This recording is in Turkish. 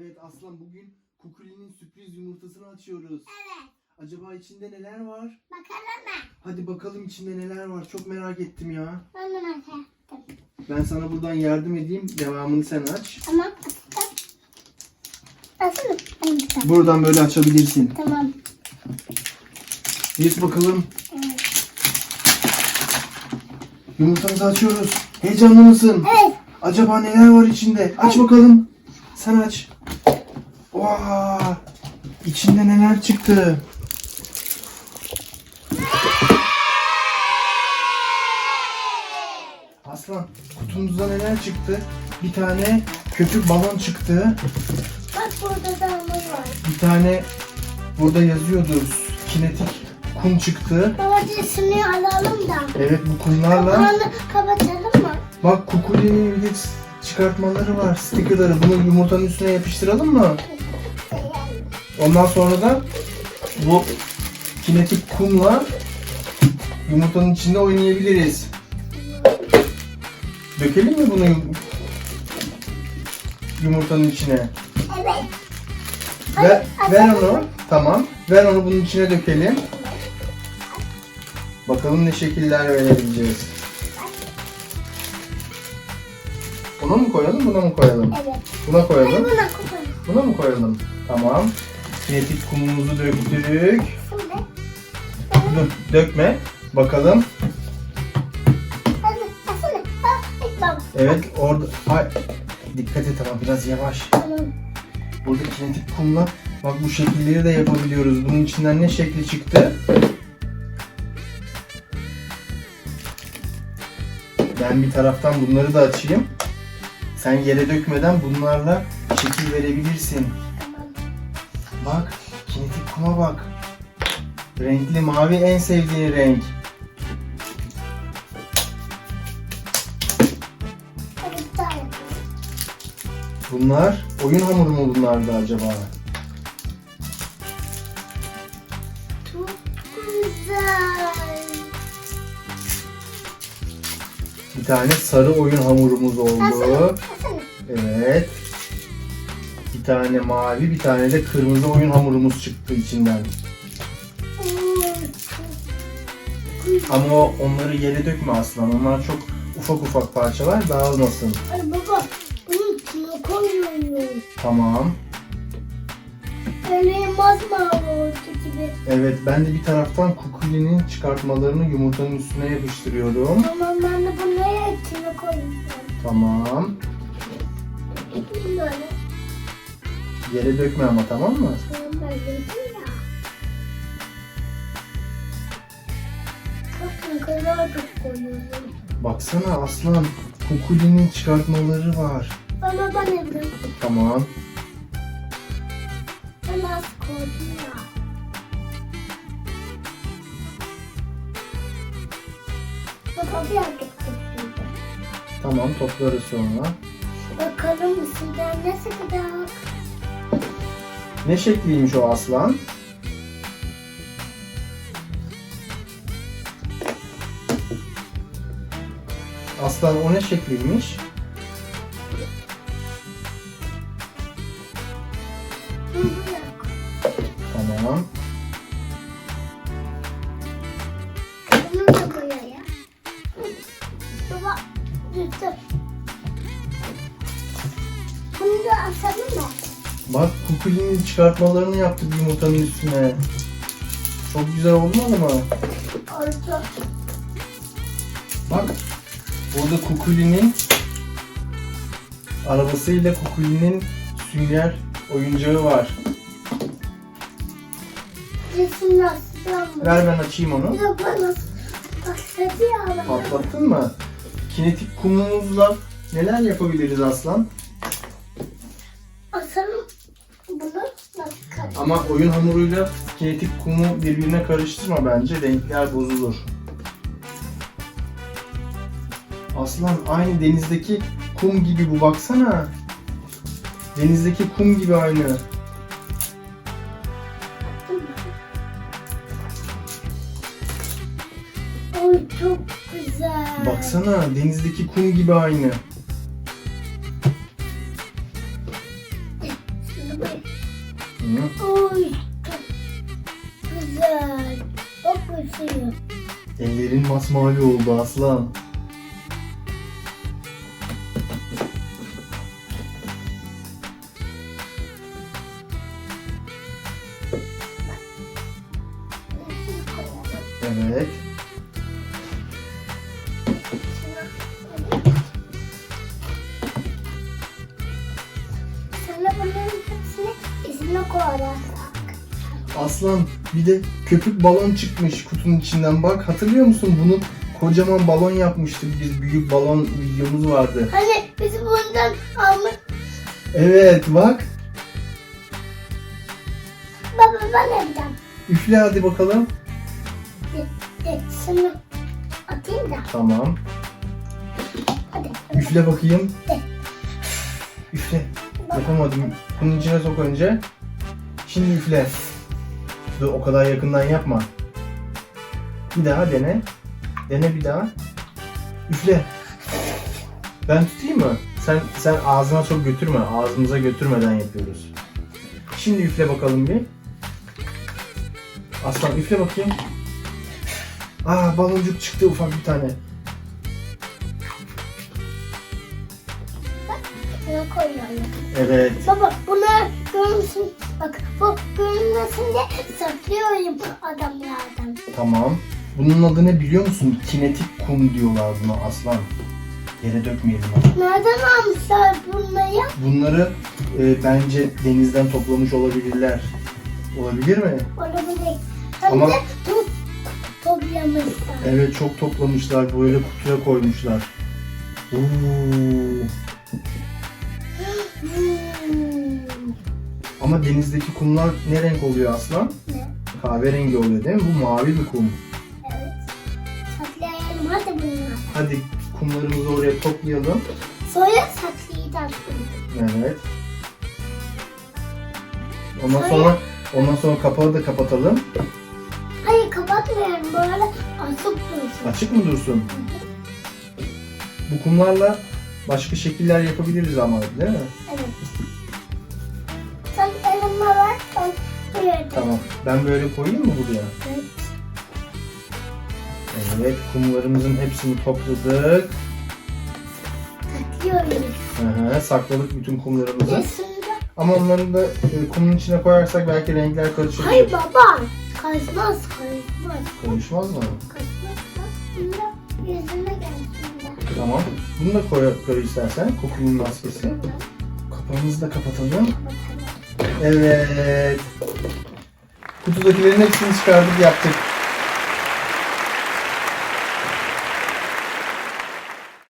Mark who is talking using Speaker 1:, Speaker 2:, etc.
Speaker 1: Evet Aslan bugün Kukuli'nin sürpriz yumurtasını açıyoruz.
Speaker 2: Evet.
Speaker 1: Acaba içinde neler var?
Speaker 2: Bakalım mı?
Speaker 1: Hadi bakalım içinde neler var. Çok merak ettim ya.
Speaker 2: Ben de merak ettim.
Speaker 1: Ben sana buradan yardım edeyim. Devamını sen aç.
Speaker 2: Ben de
Speaker 1: Buradan böyle açabilirsin.
Speaker 2: Tamam.
Speaker 1: Geç bakalım.
Speaker 2: Evet.
Speaker 1: Yumurtamızı açıyoruz. Heyecanlı mısın?
Speaker 2: Evet.
Speaker 1: Acaba neler var içinde? Aç bakalım. Sen aç. Vaa! İçinde neler çıktı? Aslan, kutumuzda neler çıktı? Bir tane köpük balon çıktı.
Speaker 2: Bak burada da hamur var.
Speaker 1: Bir tane burada yazıyordu. Kinetik kum çıktı.
Speaker 2: Baba resmini alalım da.
Speaker 1: Evet bu kumlarla
Speaker 2: Onu kapatalım mı?
Speaker 1: Bak Kukuli'nin bir çıkartmaları var. Stickerları. Bunu yumurtanın üstüne yapıştıralım mı? Ondan sonra da bu kinetik kumla yumurtanın içinde oynayabiliriz. Dökelim mi bunu yum- yumurtanın içine?
Speaker 2: Evet.
Speaker 1: Ver, ver onu. Tamam. Ver onu bunun içine dökelim. Bakalım ne şekiller verebileceğiz. Buna mı koyalım, buna mı koyalım?
Speaker 2: Evet.
Speaker 1: Buna koyalım.
Speaker 2: Buna koyalım.
Speaker 1: Buna mı koyalım? Tamam. Kinetik kumumuzu döktük.
Speaker 2: Şimdi.
Speaker 1: Dur, dökme. Bakalım. Evet, orada... Ay, dikkat et ama biraz yavaş. Burada kinetik kumla bak bu şekilleri de yapabiliyoruz. Bunun içinden ne şekli çıktı? Ben bir taraftan bunları da açayım. Sen yere dökmeden bunlarla şekil verebilirsin. Bak, kinetik kuma bak. Renkli mavi en sevdiğin renk. Bunlar oyun hamuru mu bunlar da acaba?
Speaker 2: Çok güzel.
Speaker 1: Bir tane sarı oyun hamurumuz oldu. Evet. Bir tane mavi, bir tane de kırmızı oyun hamurumuz çıktı içinden. Ama o, onları yere dökme aslan. Onlar çok ufak ufak parçalar dağılmasın.
Speaker 2: Ay baba, bunun içine koyuyoruz.
Speaker 1: Tamam.
Speaker 2: Öyle masmavi gibi.
Speaker 1: Evet ben de bir taraftan kukulinin çıkartmalarını yumurtanın üstüne yapıştırıyorum.
Speaker 2: Tamam ben de bunları içine koyuyorum.
Speaker 1: Tamam.
Speaker 2: Böyle.
Speaker 1: Yere dökme ama tamam mı?
Speaker 2: Tamam ya. Bakın kadar çok koyuyorum.
Speaker 1: Baksana aslan. Kukulinin çıkartmaları var.
Speaker 2: Bana ben evrim.
Speaker 1: Tamam.
Speaker 2: Ben az koydum ya. Baba bir koyuyordu.
Speaker 1: Tamam toplarız sonra.
Speaker 2: Bakalım sizden ne sıkacak?
Speaker 1: Ne şekliymiş o aslan? Aslan o ne şekliymiş? Kukulinin çıkartmalarını yaptık yumurtanın üstüne. Çok güzel olmadı mı?
Speaker 2: Orta.
Speaker 1: Bak burada kukulinin arabasıyla kukulinin sünger oyuncağı var.
Speaker 2: Resim nasıl?
Speaker 1: Ver ben açayım onu. Patlattın mı? Kinetik kumumuzla neler yapabiliriz aslan? Ama oyun hamuruyla kinetik kumu birbirine karıştırma bence. Renkler bozulur. Aslan aynı denizdeki kum gibi bu baksana. Denizdeki kum gibi aynı.
Speaker 2: Oy çok güzel.
Speaker 1: Baksana denizdeki kum gibi aynı. Hı.
Speaker 2: Oy çok güzel. Çok güzel.
Speaker 1: Ellerin masmavi oldu aslan. Aslan bir de köpük balon çıkmış kutunun içinden bak hatırlıyor musun bunu kocaman balon yapmıştık biz büyük balon videomuz vardı.
Speaker 2: Hani biz bundan almış.
Speaker 1: Evet bak
Speaker 2: Baba ben yapacağım.
Speaker 1: üfle hadi bakalım.
Speaker 2: Şunu atayım da.
Speaker 1: Tamam
Speaker 2: Hadi.
Speaker 1: üfle bakayım. Üfle. Yapamadım. Bunun içine sok önce. Şimdi üfle. Dur o kadar yakından yapma. Bir daha dene. Dene bir daha. Üfle. Ben tutayım mı? Sen sen ağzına çok götürme. Ağzımıza götürmeden yapıyoruz. Şimdi üfle bakalım bir. Aslan üfle bakayım. Aa baloncuk çıktı ufak bir tane.
Speaker 2: Şunu koyuyorum.
Speaker 1: Evet.
Speaker 2: Baba bunu görünsün. Bak bu görünmesin diye saklıyorum adamlardan.
Speaker 1: Tamam. Bunun adı ne biliyor musun? Kinetik kum diyorlar buna aslan. Yere dökmeyelim onu.
Speaker 2: Nereden almışlar bunları?
Speaker 1: Bunları e, bence denizden toplamış olabilirler. Olabilir mi?
Speaker 2: Olabilir. Hem
Speaker 1: Ama-
Speaker 2: de top, toplamışlar.
Speaker 1: Evet çok toplamışlar. Böyle kutuya koymuşlar. Oo. Ama denizdeki kumlar ne renk oluyor aslan?
Speaker 2: Ne?
Speaker 1: Kahverengi oluyor değil mi? Bu mavi bir kum.
Speaker 2: Evet. Saklayalım hadi bunları.
Speaker 1: Hadi kumlarımızı oraya toplayalım.
Speaker 2: Sonra saklayacağız bunu.
Speaker 1: Evet. Ondan sonra ondan sonra kapağı da kapatalım.
Speaker 2: Hayır kapatmayalım böyle asıp dursun.
Speaker 1: Açık mı dursun? Bu kumlarla başka şekiller yapabiliriz ama değil mi?
Speaker 2: Evet. Buraya
Speaker 1: Tamam. Ben böyle koyayım mı buraya?
Speaker 2: Evet.
Speaker 1: Evet. Kumlarımızın hepsini topladık.
Speaker 2: Saklıyoruz.
Speaker 1: Hı hı, sakladık bütün kumlarımızı. Ama onları da e, kumun içine koyarsak belki renkler karışır.
Speaker 2: Hayır baba. Kaçmaz kaçmaz.
Speaker 1: Karışmaz mı?
Speaker 2: Bunda yüzüne gelsin.
Speaker 1: Tamam. Bunu da koy, koy istersen. Kokunun maskesi. Kapağımızı da kapatalım. Evet. Kutudakilerin hepsini çıkardık yaptık.